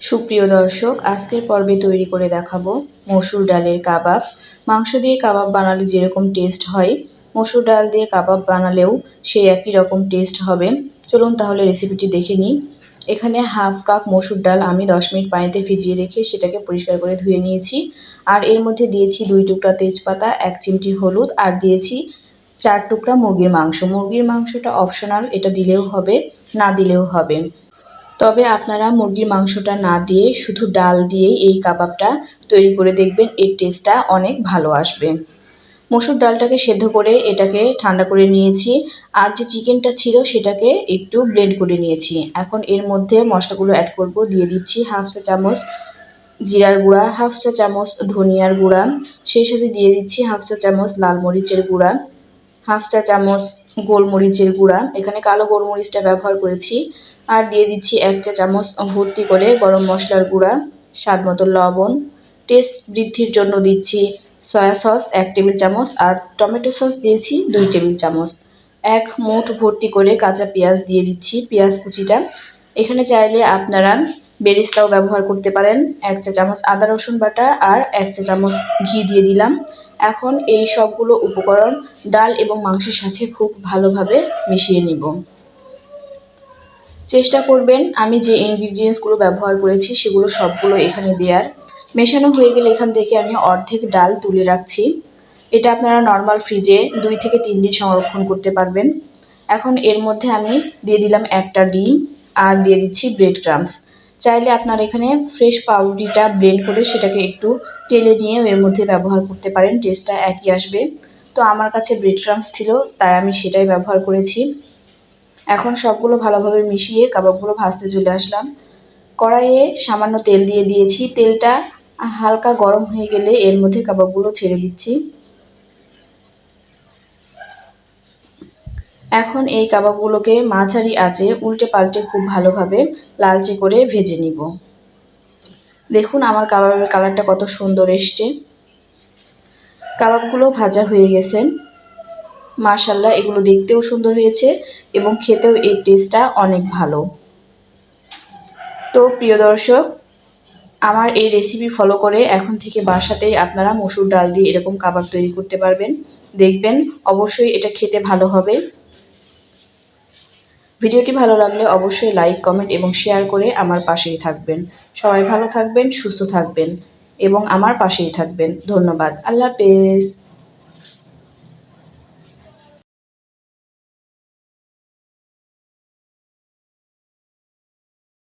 সুপ্রিয় দর্শক, আজকের পর্বে তৈরি করে দেখাবো মসুর ডালের কাবাব। মাংস দিয়ে কাবাব বানালে যেরকম টেস্ট হয়, মসুর ডাল দিয়ে কাবাব বানালেও সেই একই রকম টেস্ট হবে। চলুন তাহলে রেসিপিটি দেখে নিই। এখানে হাফ কাপ মসুর ডাল আমি দশ মিনিট পানিতে ভিজিয়ে রেখে সেটাকে পরিষ্কার করে ধুয়ে নিয়েছি। আর এর মধ্যে দিয়েছি দুই টুকরা তেজপাতা, এক চিমটি হলুদ আর দিয়েছি চার টুকরা মুরগির মাংস। মুরগির মাংসটা অপশনাল এটা দিলেও হবে, না দিলেও হবে। তবে আপনারা মুরগির মাংসটা না দিয়ে শুধু ডাল দিয়েই এই কাবাবটা তৈরি করে দেখবেন, এর টেস্টটা অনেক ভালো আসবে। মসুর ডালটাকে সেদ্ধ করে এটাকে ঠান্ডা করে নিয়েছি, আর যে চিকেনটা ছিল সেটাকে একটু ব্লেন্ড করে নিয়েছি। এখন এর মধ্যে মশলাগুলো অ্যাড করব, দিয়ে দিচ্ছি হাফ চা চামচ জিরার গুঁড়া, হাফ চা চামচ ধনিয়ার গুঁড়া, সেই সাথে দিয়ে দিচ্ছি হাফ চা চামচ লাল মরিচের গুঁড়া, হাফ চা চামচ গোলমরিচের গুঁড়া। এখানে কালো গোলমরিচটা ব্যবহার করেছি। আর দিয়ে দিচ্ছি এক চা চামচ ভর্তি করে গরম মশলার গুঁড়া, স্বাদ মতো লবণ। টেস্ট বৃদ্ধির জন্য দিচ্ছি সয়া সস এক টেবিল চামচ আর টমেটো সস দিয়েছি দুই টেবিল চামচ। এক মুঠ ভর্তি করে কাঁচা পেঁয়াজ দিয়ে দিচ্ছি পেঁয়াজ কুচিটা। এখানে চাইলে আপনারা বেরিস্তাও ব্যবহার করতে পারেন। এক চা চামচ আদা, রসুন বাটা আর এক চা চামচ ঘি দিয়ে দিলাম। এখন এই সবগুলো উপকরণ ডাল এবং মাংসের সাথে খুব ভালোভাবে মিশিয়ে নিব। চেষ্টা করবেন, আমি যে ইনগ্রিডিয়েন্টসগুলো ব্যবহার করেছি সেগুলো সবগুলো এখানে দেওয়ার মেশানো হয়ে গেলে এখান থেকে আমি অর্ধেক ডাল তুলে রাখছি। এটা আপনারা নর্মাল ফ্রিজে দুই থেকে তিন দিন সংরক্ষণ করতে পারবেন। এখন এর মধ্যে আমি দিয়ে দিলাম একটা ডিম আর দিয়ে দিচ্ছি ব্রেড ক্রামস চাইলে আপনার এখানে ফ্রেশ পাউরুটিটা ব্লেন্ড করে সেটাকে একটু টেলে নিয়ে এর মধ্যে ব্যবহার করতে পারেন টেস্টটা একই আসবে। তো আমার কাছে ব্রেড ক্রামস ছিল, তাই আমি সেটাই ব্যবহার করেছি। এখন সবগুলো ভালোভাবে মিশিয়ে কাবাবগুলো ভাজতে চলে আসলাম। কড়াইয়ে সামান্য তেল দিয়ে দিয়েছি। তেলটা হালকা গরম হয়ে গেলে এর মধ্যে কাবাবগুলো ছেড়ে দিচ্ছি। এখন এই কাবাবগুলোকে মাঝারি আঁচে উল্টে পাল্টে খুব ভালোভাবে লালচে করে ভেজে নিব। দেখুন আমার কাবাবের কালারটা কত সুন্দর এসছে। কাবাবগুলো ভাজা হয়ে গেছে। মাশাল্লাহ এগুলো দেখতেও সুন্দর হয়েছে এবং খেতেও এর টেস্টটা অনেক ভালো। তো প্রিয় দর্শক, আমার এই রেসিপি ফলো করে এখন থেকে বাসাতেই আপনারা মসুর ডাল দিয়ে এরকম কাবাব তৈরি করতে পারবেন। দেখবেন অবশ্যই এটা খেতে ভালো হবে। ভিডিওটি ভালো লাগলে অবশ্যই লাইক, কমেন্ট এবং শেয়ার করে আমার পাশেই থাকবেন। সবাই ভালো থাকবেন, সুস্থ থাকবেন এবং আমার পাশেই থাকবেন। ধন্যবাদ। আল্লাহ হাফেজ।